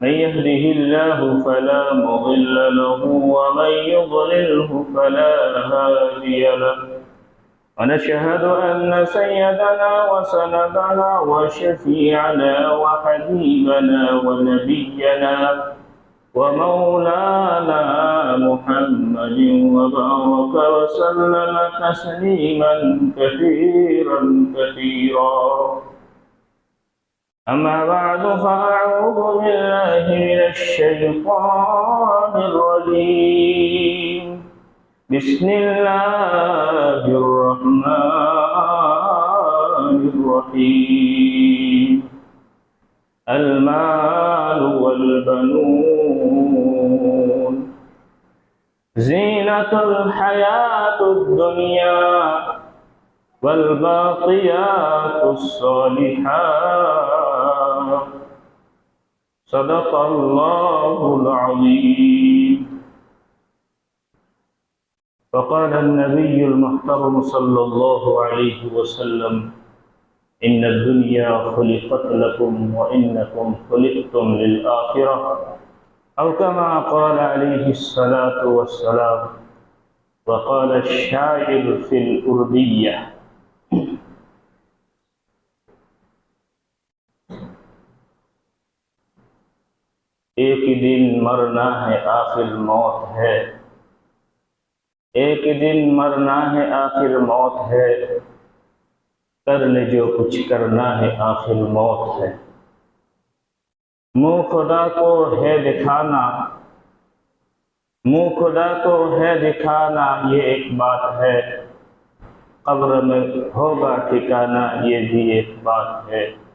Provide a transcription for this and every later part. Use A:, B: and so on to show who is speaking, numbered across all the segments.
A: من يهده الله فلا مضل له ومن يضلله فلا هادي له. ونشهد أن سيدنا وسندنا وشفيعنا وحبيبنا ونبينا ومولانا محمد وبارك وسلم تسليما كثيرا كثيرا. أما بعد فأعوذ بالله من الشيطان الرجيم. بسم الله الرحمن الرحيم. المال والبنون. زينة الحياة الدنيا والباقيات الصالحات. صدق الله العظيم. فقال النبي المحترم صلى الله عليه وسلم إن الدنيا خلقت لكم وإنكم خلقتم للآخرة. أو كما قال عليه الصلاة والسلام وقال الشاعر في الأردية एक ही दिन मरना है आखिर मौत है। एक ही दिन मरना है आखिर मौत है। कर ले जो कुछ करना है आखिर मौत है। मुँह खुदा को है दिखाना। मुँह खुदा को है दिखाना ये एक बात है। कब्र में होगा ठिकाना ये भी एक बात है।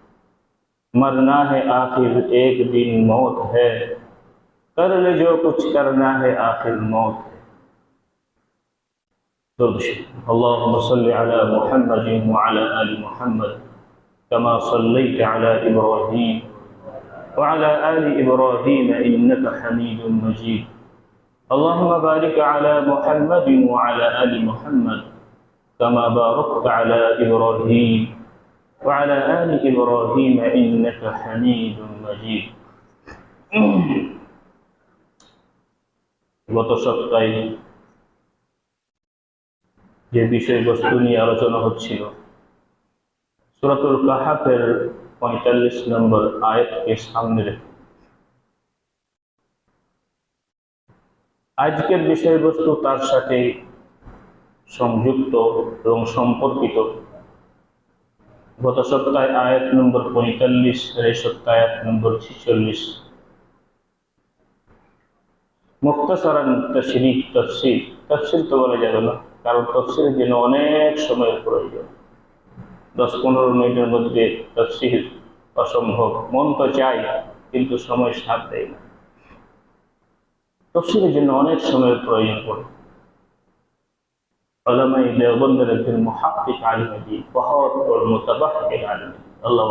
A: مرنا ہے آخر، ایک دن موت ہے۔ کر لے جو کچھ کرنا ہے، آخر موت ہے۔ اللهم صل على محمد وعلى آل محمد، کما صليت على إبراهيم وعلى آل إبراهيم إنك حميد مجيد اللهم بارك على محمد وعلى آل محمد، کما باركت على إبراهيم وعلى آل إبراهيم إنك حميد مجيد গত সপ্তাহে যে বিষয়বস্তু নিয়ে আলোচনা হচ্ছিল সুরাতুল কাহাফের পঁয়তাল্লিশ নম্বর আয়াতকে সামনে রেখে আজকের বিষয়বস্তু তার সাথে সংযুক্ত এবং সম্পর্কিত গত সপ্তাহে আয়াত নম্বর পঁয়তাল্লিশ সপ্তাহে আয়াত নম্বর ছিচল্লিশ। মুক্তাসারান তশরিক তফসিল তফসিল তো বলা যাবে না, কারণ তফসিলের জন্য অনেক সময়ের প্রয়োজন। দশ পনেরো মিনিটের মধ্যে তফসিল অসম্ভব। মন তো চাই কিন্তু সময় সাথ দেয় না। তফসিলের জন্য অনেক সময়ের প্রয়োজন পড়ে। علماء দেওবন্দ একজন মহাত্মিক আলিমজি বহুত বড় মোতাবাহিক আলিম আল্লাহ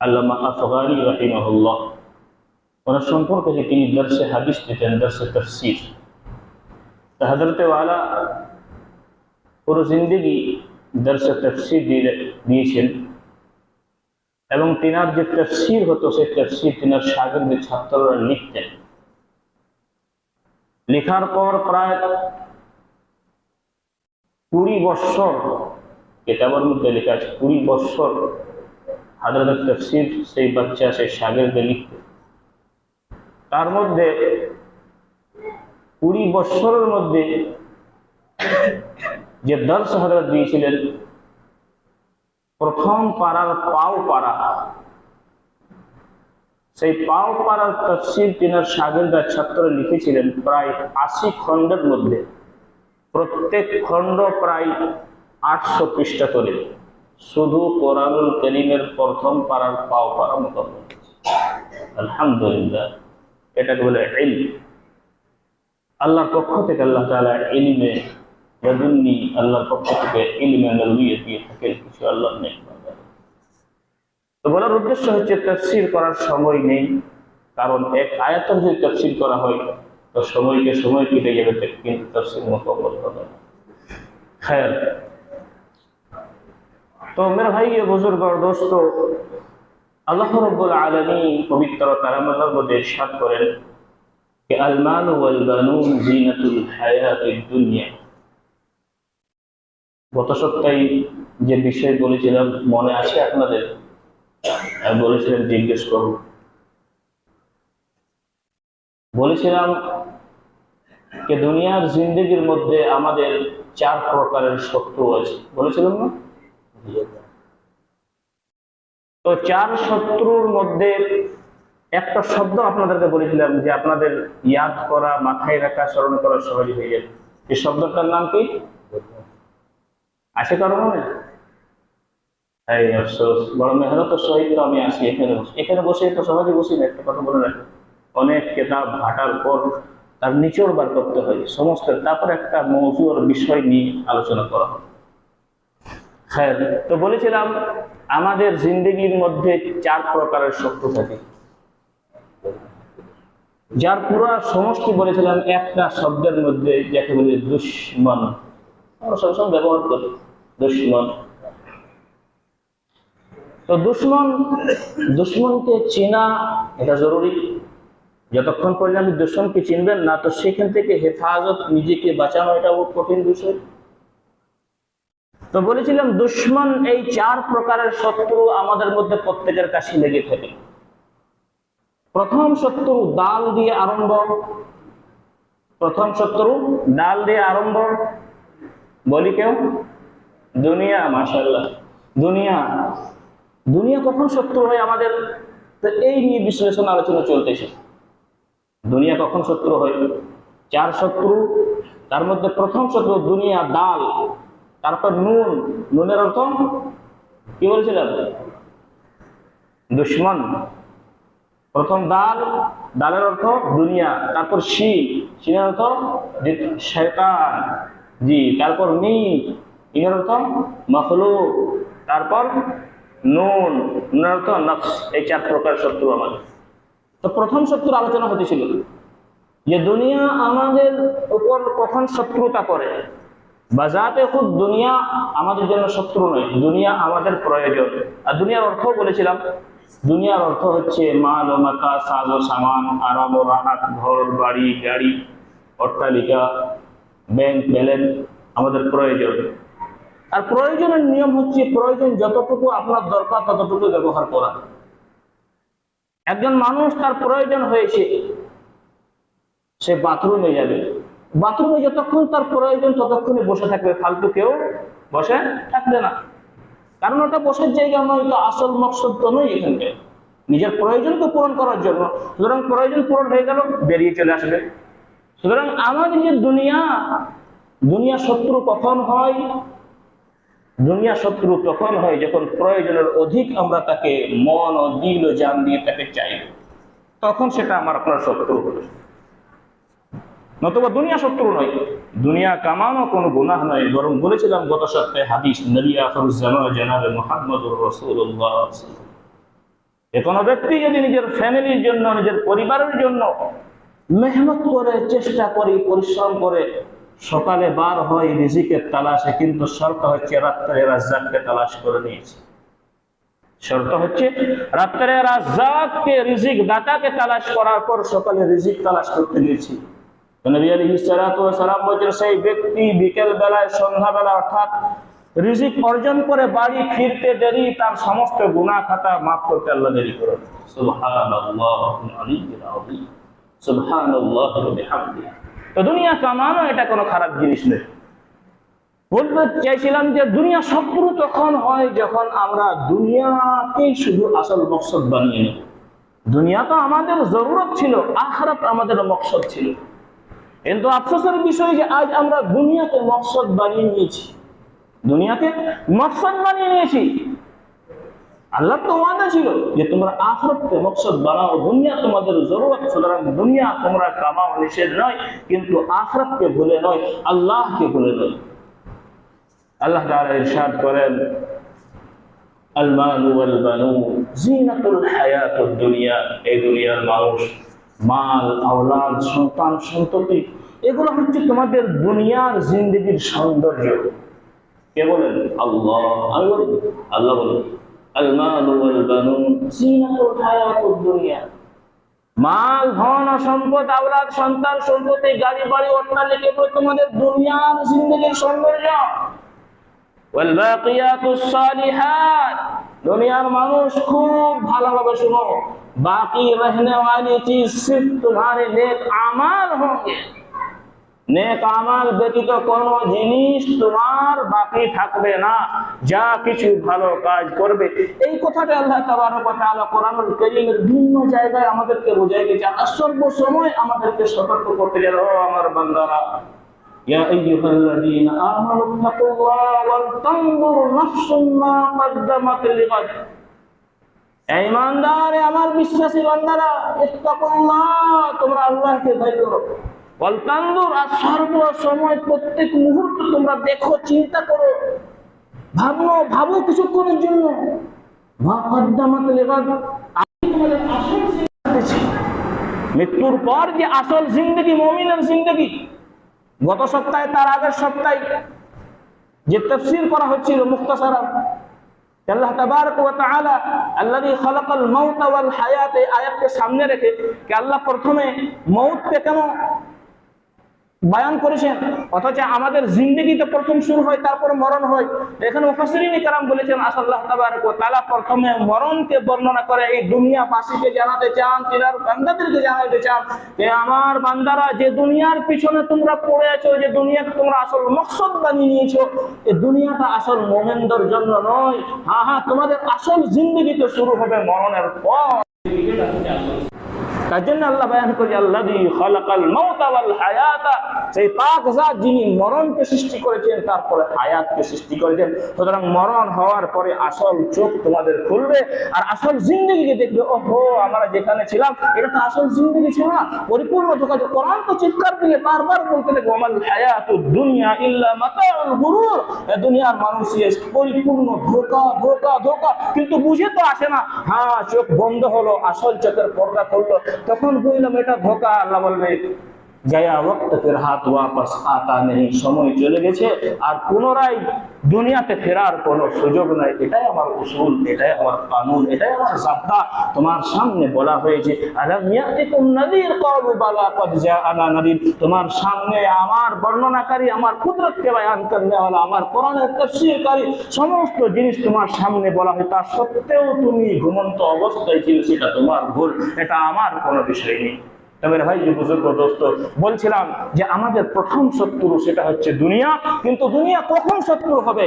A: আল্লামা আফগানি রাহিমাহুল্লাহ ওনার সম্পর্কে যে তিনি দর্শে হাদিস দিতেন দর্শে তফসির হজরত ওয়ালা পুরো জিন্দগি দর্শে তফসির দিয়েছেন এবং তিনার যে তফসির হতো সেই তফসির তিনার সাগরদের ছাত্ররা লিখতেন লেখার পর প্রায় কুড়ি বৎসর কেতাবের মধ্যে লেখা আছে, কুড়ি বৎসর হাজরত তফসির সেই বাচ্চা, সেই সাগরদের লিখত। তার মধ্যে কুড়ি বৎসরের মধ্যে যে দর্শ হজরত দিয়েছিলেন, প্রথম পাড়ার পাও পাড়া, সেই পাও পাড়ার তফসিল তিনার সাগরদার ছাত্র লিখেছিলেন প্রায় আশি খণ্ডের মধ্যে। প্রত্যেক খণ্ড প্রায় আটশো পৃষ্ঠা করে শুধু কোরআনুল করিমের প্রথম পাড়ার পাও পাড়া মোকাবিলা আলহামদুলিল্লাহ এটাকে বলে ইলম। আল্লাহর পক্ষ থেকে আল্লাহ ইলমে ইয়াদুন্নি আল্লাহর পক্ষ থেকে ইলমে নবুইয়ত দিয়ে থাকেন, কিছু আল্লাহ নেই তো বলার উদ্দেশ্য হচ্ছে, তফসির করার সময় নেই, কারণ এক আয়াতের যদি তফসির করা হয় তার সময়কে সময় কেটে যাবে, কিন্তু তার সিনেমা কবল হবে খেয়াল তো মেরা ভাই বুজুর্গ দোস্ত, আল্লাহ রব্বুল আলমী পবিত্র তারামাল্লার মধ্যে সাত করেন আলমান ওয়াল বানুন জিনাতুল হায়াতিদ দুনিয়া। গত সপ্তাহে যে বিষয় বলেছিলাম, মনে আছে আপনাদের? বলেছিলেন, জিজ্ঞেস করুন। বলেছিলাম যে দুনিয়ার জিন্দগির মধ্যে আমাদের চার প্রকারের শত্রু আছে। বলেছিলাম না? তো চার শত্রুর মধ্যে একটা শব্দ আপনাদেরকে বলেছিলাম যে আপনাদের ইয়াদ করা, মাথায় রাখা, স্মরণ করা সহজ হয়ে যাবে। এই শব্দটার নাম কি? আছে কারও মনে? এই বড় মেহনতের সহিত আমি আসি এখানে এখানে বসে তো সহজে বসি না, একটা কথা বলে রাখি। অনেক কেতাব ঘাটার পর তার নিচড় বার করতে হয়, সমস্ত, তারপর একটা মৌজুর বিষয় নিয়ে আলোচনা করা হয়। হ্যাঁ তো বলেছিলাম, আমাদের জিন্দগির মধ্যে চার প্রকারের শত্রু থাকে। যার পুরো সমষ্টি বলেছিলাম, একটা শব্দের মধ্যে যাকে বলি দুশ্মন। আমরা সবসময় ব্যবহার করি, দুশ্মন। তো দুশ্মন, দুশ্মনকে চেনা, এটা জরুরি। যতক্ষণ পর্যন্ত আপনি দুশ্মনকে চিনবেন না, তো সেখান থেকে হেফাজত নিজেকে বাঁচানো এটা খুব কঠিন বিষয়। তো বলেছিলাম, দুশ্মন এই চার প্রকারের শত্রু আমাদের মধ্যে প্রত্যেকের কাছে লেগে থাকে। প্রথম শত্রু ডাল দিয়ে আরম্ভ, প্রথম শত্রু ডাল দিয়ে আরম্ভ। বলি কেউ? দুনিয়া মাশাল্লাহ দুনিয়া। দুনিয়া কখন শত্রু হয় আমাদের? তো এই নিয়ে বিশ্লেষণ আলোচনা চলতেছে। দুনিয়া কখন শত্রু হয়? চার শত্রু, তার মধ্যে প্রথম শত্রু দুনিয়া ডাল তারপর নুন। নুনের অর্থ কি বলছিলাম? দুশ্মন। প্রথম ডাল ডালের অর্থ দুনিয়া, তারপর শি শিনের অর্থ শেতান জি, তারপর মি ইনের অর্থ মখলু তারপর নুন। নুনের অর্থ নফস। এই চার প্রকার শত্রু আমাদের। তো প্রথম শত্রুর আলোচনা হতেছিল যে দুনিয়া আমাদের উপর কখন শত্রুতা করে বাজাতে খুব দুনিয়া আমাদের জন্য শত্রু নয়, দুনিয়া আমাদের প্রয়োজন। আর দুনিয়ার অর্থ বলেছিলাম, দুনিয়ার অর্থ হচ্ছে মাল মাতা সাজ ও সামান, আরাম ও রাহাত, ঘর, বাড়ি, গাড়ি, অট্টালিকা, ব্যাংক ব্যালেন্স আমাদের প্রয়োজন। আর প্রয়োজনের নিয়ম হচ্ছে প্রয়োজন যতটুকু আপনার দরকার ততটুকু ব্যবহার করা। একজন মানুষ তার প্রয়োজন হয়েছে, সে বাথরুমে যাবে। বাথরুমে যতক্ষণ তার প্রয়োজন ততক্ষণে বসে থাকবে, ফালতু কেউ বসে থাকবে না। কারণ ওটা বসার জায়গা নয় তো আসল মকসদ তো নয় এখানকে নিজের প্রয়োজনকে পূরণ করার জন্য। সুতরাং প্রয়োজন পূরণ হয়ে গেল, বেরিয়ে চলে আসবে। সুতরাং আমাদের যে দুনিয়া দুনিয়া শত্রু কখন হয়? দুনিয়া শত্রু তখন হয় যখন প্রয়োজনের অধিক আমরা তাকে মন ও দিল ও জান দিয়ে তাকে চাইব তখন সেটা আমার আপনার শত্রু হলো নতুবা দুনিয়া শত্রু নয়, দুনিয়া কামানো কোনো গুনাহ নয়। বরং বলেছিলাম গত সপ্তাহে হাদিস, নবী আখরুজ্জামান জানাবে মোহাম্মদুর রসুল্লাহ যে কোনো ব্যক্তি যদি নিজের ফ্যামিলির জন্য, নিজের পরিবারের জন্য মেহনত করে, চেষ্টা করে, পরিশ্রম করে সকালে বার হয় রিজিকের তালাশে, কিন্তু শর্ত হচ্ছে রাত্রে রাজ্জাককে তালাশ করে নিয়েছে। শর্ত হচ্ছে রাত্রে রাজ্জাককে রিজিক দাতাকে তালাশ করার পর সকালে রিজিক তালাশ করতে বলছেন, সেই ব্যক্তি বিকেল বেলায়, সন্ধ্যা বেলা অর্থাৎ রিজিক অর্জন করে বাড়ি ফিরতে দেরি, তার সমস্ত গুনাহ খাতা মাফ করতে আল্লাহ দেরি তো দুনিয়া কামানো এটা কোনো খারাপ জিনিস নেই বলতে চাইছিলাম যে দুনিয়া শত্রু তখন হয় যখন আমরা দুনিয়াকেই শুধু আসল মকসদ বানিয়ে নেব দুনিয়া তো আমাদের জরুরত ছিল, আখরাত আমাদের মকসদ ছিল। কিন্তু আফসোসের বিষয় যে আজ আমরা দুনিয়াকে মকসদ বানিয়ে নিয়েছি। দুনিয়াকে মকসদ বানিয়ে নিয়েছি। আল্লাহ তো ওয়াদা ছিল যে তোমরা আখরতকে মকসদ বানাও, দুনিয়া তোমাদের জরুরত, সুতরাং দুনিয়া তোমরা কামাও, নিষেধ নয়, কিন্তু আখরতকে ভুলে নয়, আল্লাহকে ভুলে নয়। আল্লাহ তাআলা ইরশাদ করেন ওয়াল বানুন জিনাতুল হায়াতুদ দুনিয়া এই দুনিয়ার মানুষ, মাল, আওলাদ, সন্তান, সন্ততি, এগুলো হচ্ছে তোমাদের দুনিয়ার জিন্দগির সৌন্দর্য। কে বলেন? আল্লাহ। আমি আল্লাহ বলেন। আলমাল ওয়াল বানুন দুনিয়া মাল, ধন, সম্পদ, আওলাদ, সন্তান, সম্পত্তি গাড়ি বাড়ি অন্যান্য কেবল তোমাদের দুনিয়ার জিন্দগির সৌন্দর্য। ওয়াল বাকিয়াতুস সালিহাত। দুনিয়ার মানুষ খুব ভালোভাবে শুনো। বাকি রহনে ওয়ালি চিজ সির্ফ তোমারে নেক আমাল হোঙ্গে নেক আমাল ব্যতীত কোনো জিনিস তোমার বাকি থাকবে না যা কিছু ভালো কাজ করবে এই কথাটা আল্লাহ তাবারক ওয়া তাআলা কোরআনুল কারীমের ভিন্ন জায়গায় আমাদেরকে বোঝাই দিয়েছে আর সর্ব সময় আমাদেরকে সতর্ক করতে যায় ও আমার বান্দারা يا أيها الذين آمنوا اتقوا الله ولتنظر نفس ما قدمت لغد এই ইমানদার এ আমার বিশ্বাসী বান্দারা ইত্তাকুল্লাহ তোমরা আল্লাহকে ভয় করো আর প্রত্যেক মুহূর্ত তোমরা দেখো, চিন্তা করো, ভাবো ভাবো কিছুক্ষণের জন্য। মৃত্যুর পর যে আসল জিন্দগি, মমিনের জিন্দগি, গত সপ্তাহে, তার আগের সপ্তাহে যে তফসিল করা হচ্ছিল মুক্তাসারা, আল্লাহ আয়াতকে সামনে রেখে আল্লাহ প্রথমে মউতকে কেন বায়ন করেছেন অথচ আমাদের জিন্দগিতে প্রথম শুরু হয়, তারপর মরণ হয়। এখানে মুফাসরিন কালাম বলেছেন, আসাল্লাহ তালা প্রথমে মরণকে বর্ণনা করে, এই দুনিয়া দুনিয়াবাসীকে জানাতে চান, তিনার বান্দাদেরকে জানাতে চান যে, আমার বান্দারা, যে দুনিয়ার পিছনে তোমরা পড়ে আছো, যে দুনিয়াকে তোমরা আসল মকসদ বানিয়ে নিয়েছো এই দুনিয়াটা আসল মোমেন্দর জন্য নয়। হ্যাঁ হ্যাঁ তোমাদের আসল জিন্দগি তো শুরু হবে মরণের পর। তার জন্য আল্লাহ বয়ান করি আল্লাহ সেই পাক যিনি মরণকে সৃষ্টি করেছেন, তারপরে হায়াতকে সৃষ্টি করেছেন। সুতরাং মরণ হওয়ার পরে আসল চোখ তোমাদের খুলবে আর আসল জিন্দগিকে দেখবে, ওহো, আমরা যেখানে ছিলাম, এটা তো আসল জিন্দগি ছিল না। পরিপূর্ণ ধোকা কোরআন তো চিৎকার দিয়ে বারবার বলতে দেখব আমাল হায়াতু দুনিয়া ইল্লা মাতাউল গুরুর। দুনিয়ার মানুষ পরিপূর্ণ ধোকা ধোকা ধোকা, কিন্তু বুঝে তো আসে না। হ্যাঁ চোখ বন্ধ হলো, আসল চোখের পর্দা করল তখন বুঝলাম এটা ধোকা আল্লাহ বলবে। গয়া ওয়াক্ত ফের হাত ওয়াপাস আতা নেই সময় চলে গেছে, আর পুনরায় দুনিয়াতে ফেরার কোনো সুযোগ নাই। এটাই আমার উসুল, এটাই আমার কানুন, এটাই আমার জাবতা তোমার সামনে বলা হয়েছে তোমার সামনে আমার বর্ণনাকারী, আমার কুদরতকে বয়ান করনেওয়ালা আমার কোরআনের তাফসীরকারী, সমস্ত জিনিস তোমার সামনে বলা হয়। তা সত্ত্বেও তুমি ঘুমন্ত অবস্থায় ছিল, সেটা তোমার ভুল, এটা আমার কোনো বিষয় নেই। বলছিলাম যে আমাদের প্রথম শত্রু সেটা হচ্ছে দুনিয়া, কিন্তু দুনিয়া কখন শত্রু হবে?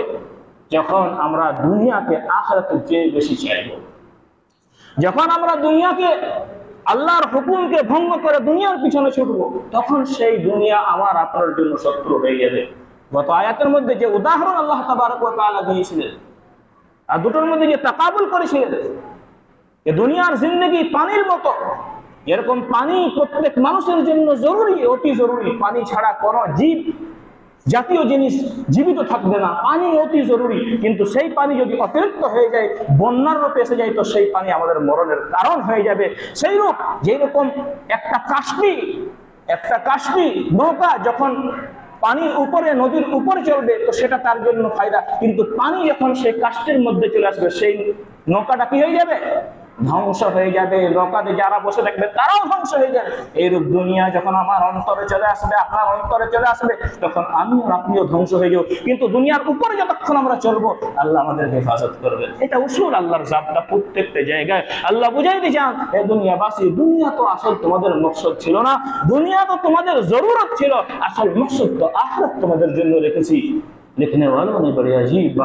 A: যখন আমরা দুনিয়াকে আখরাতের চেয়ে বেশি চাইব। যখন আমরা দুনিয়াকে আল্লাহর হুকুমকে ভঙ্গ করে দুনিয়ার পিছনে ছুটবো, তখন সেই দুনিয়া আমার আপনার জন্য শত্রু হয়ে যাবে। গত আয়াতের মধ্যে যে উদাহরণ আল্লাহ তাবারক ওয়া দিয়েছিলেন, আর দুটোর মধ্যে যে তাকাবুল করেছিলেন দুনিয়ার জিন্দগি পানির মতো এরকম পানি প্রত্যেক মানুষের জন্য জরুরি, অতি জরুরি। পানি ছাড়া কোনো জীব, জাতীয় জিনিস জীবিত থাকবে না। পানি অতি জরুরি। কিন্তু সেই পানি যদি অতিরিক্ত হয়ে যায়, বন্যার রূপে এসে যায়, তো সেই পানি আমাদের মরণের কারণ হয়ে যাবে। সেই রূপ, যেরকম একটা কাশ্মীর একটা কাশ্মীর নৌকা যখন পানির উপরে, নদীর উপরে চলবে, তো সেটা তার জন্য ফায়দা। কিন্তু পানি যখন সেই কাষ্টের মধ্যে চলে আসবে, সেই নৌকাটা কি হয়ে যাবে? ধ্বংস হয়ে যাবে নৌকাতে যারা বসে থাকবে তারাও ধ্বংস হয়ে যাবে এইরূপ দুনিয়া যখন আমার অন্তরে চলে আসবে আপনার অন্তরে চলে আসবে তখন আমি আর আপনিও ধ্বংস হয়ে যাবো কিন্তু দুনিয়ার উপরে যতক্ষণ আমরা চলবো আল্লাহ আমাদের হেফাজত করবে এটা উসুল আল্লাহর জাবটা প্রত্যেকটা জায়গায় আল্লাহ বুঝাই দিয়ে যান এ দুনিয়াবাসী দুনিয়া তো আসল তোমাদের মকসদ ছিল না দুনিয়া তো তোমাদের জরুরত ছিল আসল মকসদ তো আখরাত তোমাদের জন্য রেখেছি লিখনে वालों ने बड़ी अजीब बात